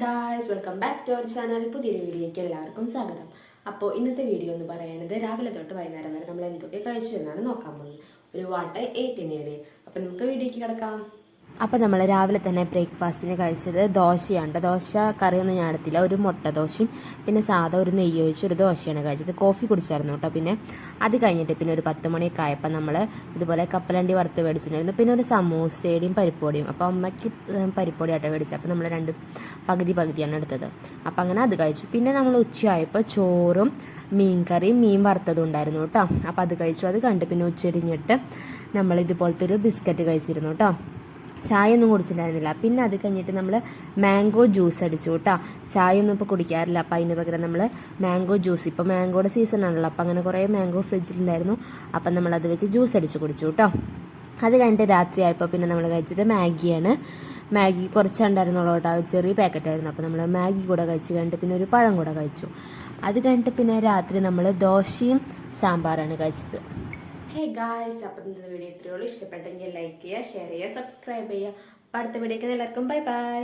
Guys welcome back to our channel പുതിയൊരു വീഡിയോയ്ക്ക് എല്ലാവർക്കും സ്വാഗതം. അപ്പോൾ ഇന്നത്തെ വീഡിയോ എന്ന് പറയുന്നത് രാവിലെ തൊട്ട് വൈകുന്നേരം വരെ നമ്മൾ എന്തൊക്കെ കഴിച്ചു എന്നാണ് നോക്കാൻ പോകുന്നത്. ഒരു വാട്ട തന്നെയാണ് അപ്പോൾ നമുക്ക് വീഡിയോയ്ക്ക് കിടക്കാം. അപ്പോൾ നമ്മൾ രാവിലെ തന്നെ ബ്രേക്ക്ഫാസ്റ്റിന് കഴിച്ചത് ദോശയാണ്. ദോശ കറിയൊന്നും ഞാൻ എടുത്തില്ല. ഒരു മുട്ട ദോശയും പിന്നെ സാധാ ഒരു നെയ്യ് ഒഴിച്ച് ഒരു ദോശയാണ് കഴിച്ചത്. കോഫി കുടിച്ചായിരുന്നു കേട്ടോ പിന്നെ. അത് കഴിഞ്ഞിട്ട് പിന്നെ ഒരു പത്ത് മണിയൊക്കെ ആയപ്പോൾ നമ്മൾ ഇതുപോലെ കപ്പലണ്ടി വറുത്ത് മേടിച്ചിട്ടുണ്ടായിരുന്നു. പിന്നെ ഒരു സമൂസയുടെയും പരിപ്പൊടിയും അപ്പോൾ അമ്മയ്ക്ക് പരിപ്പൊടി മേടിച്ചത്. അപ്പോൾ നമ്മൾ രണ്ട് പകുതി പകുതിയാണ് എടുത്തത്. അപ്പോൾ അങ്ങനെ അത് കഴിച്ചു. പിന്നെ നമ്മൾ ഉച്ചയായപ്പോൾ ചോറും മീൻ കറിയും മീൻ വറുത്തതും ഉണ്ടായിരുന്നു കേട്ടോ അപ്പോൾ അത് കഴിച്ചു. അത് കണ്ട് പിന്നെ ഉച്ചരിഞ്ഞിട്ട് നമ്മൾ ഇതുപോലത്തെ ഒരു ബിസ്ക്കറ്റ് കഴിച്ചിരുന്നു കേട്ടോ ചായ ഒന്നും കുടിച്ചിട്ടുണ്ടായിരുന്നില്ല. പിന്നെ അത് കഴിഞ്ഞിട്ട് നമ്മൾ മാംഗോ ജ്യൂസ് അടിച്ചു കേട്ടോ. ചായ ഒന്നും ഇപ്പോൾ കുടിക്കാറില്ല. അപ്പം അതിന് പകരം നമ്മൾ മാംഗോ ജ്യൂസ്. ഇപ്പോൾ മാംഗോയുടെ സീസൺ ആണല്ലോ. അങ്ങനെ കുറേ മാംഗോ ഫ്രിഡ്ജിലുണ്ടായിരുന്നു. അപ്പം നമ്മൾ അത് വെച്ച് ജ്യൂസ് അടിച്ച് കുടിച്ചു കേട്ടോ. അത് കഴിഞ്ഞിട്ട് രാത്രി ആയപ്പോൾ പിന്നെ നമ്മൾ കഴിച്ചത് മാഗിയാണ്. മാഗി കുറച്ചുണ്ടായിരുന്നുള്ളൂ കേട്ടോ. ചെറിയ പാക്കറ്റായിരുന്നു. അപ്പോൾ നമ്മൾ മാഗി കൂടെ കഴിച്ച് കഴിഞ്ഞിട്ട് പിന്നെ ഒരു പഴം കൂടെ കഴിച്ചു. അത് കഴിഞ്ഞിട്ട് പിന്നെ രാത്രി നമ്മൾ ദോശയും സാമ്പാറാണ് കഴിച്ചത്. ഹേ ഗായ്സ് അപ്പം ഇന്നത്തെ വീഡിയോ ഇത്രയുള്ളൂ ഇഷ്ടപ്പെട്ടെങ്കിൽ ലൈക്ക് ചെയ്യുക ഷെയർ ചെയ്യുക സബ്സ്ക്രൈബ് ചെയ്യുക. അപ്പം അടുത്ത വീഡിയോക്ക് എല്ലാവർക്കും ബൈ ബൈ